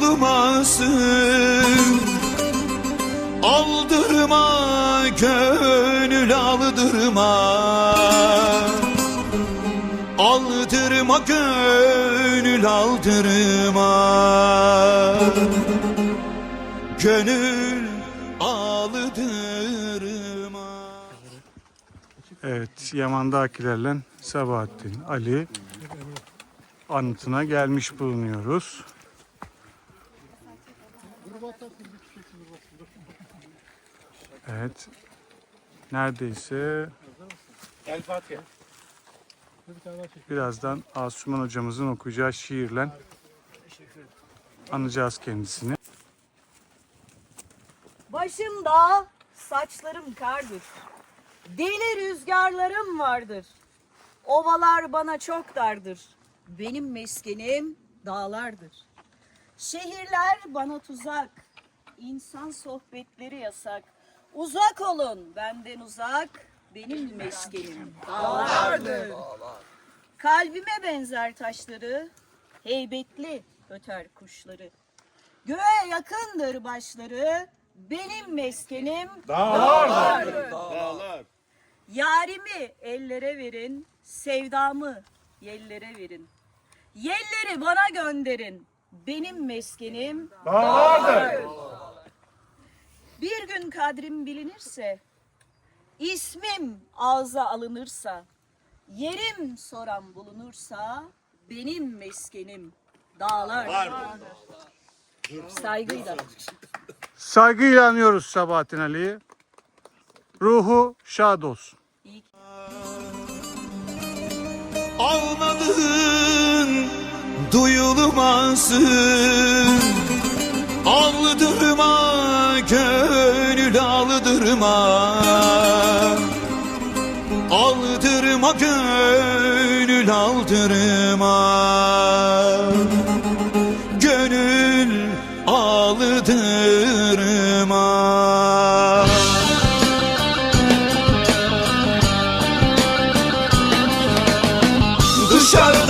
duyulmasın Aldırma gönül aldırma. Aldırma gönül aldırma. Gönül aldırma. Evet, Yaman'dakilerle Sabahattin Ali anıtına gelmiş bulunuyoruz. Evet, neredeyse birazdan Asuman hocamızın okuyacağı şiirle anacağız kendisini. Başımda saçlarım kardır. Deli rüzgarlarım vardır. Ovalar bana çok dardır. Benim meskenim dağlardır. Şehirler bana tuzak. İnsan sohbetleri yasak. Uzak olun benden uzak. Benim meskenim dağlardır. Kalbime benzer taşları. Heybetli öter kuşları. Göğe yakındır başları. Benim meskenim dağlardır. Yarimi ellere verin, sevdamı yellere verin. Yelleri bana gönderin. Benim meskenim dağlardır. Bir gün kadrim bilinirse, ismim ağza alınırsa, yerim soran bulunursa, benim meskenim dağlardır. Saygıyla. Saygıyla anıyoruz Sabahattin Ali'yi. Ruhu şad olsun. İyi Ağladığın duyulmasın aldırma Aldırma gönül aldırma. Gönül aldırma. Dışarıda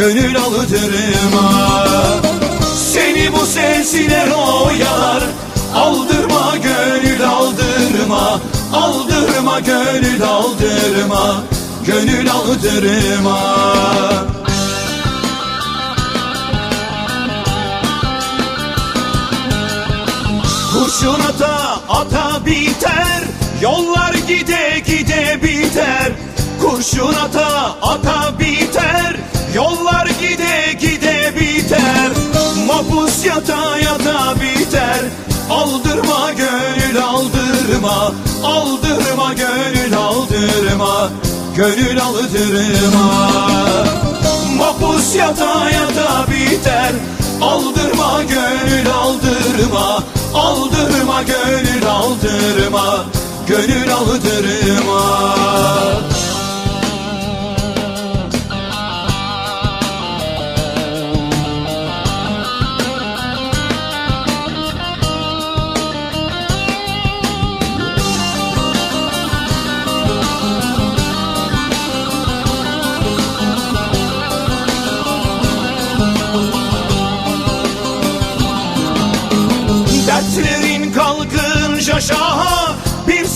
Gönül aldırma Seni bu sesler oyalar Aldırma gönül aldırma Aldırma gönül aldırma Gönül aldırma Kurşun ata ata biter Yollar gide gide biter. Kurşun ata ata biter yata yata biter. Aldırma gönül aldırma. Aldırma gönül aldırma. Gönül aldırma. Mapus yata yata biter. Aldırma gönül aldırma. Aldırma gönül aldırma. Gönül aldırma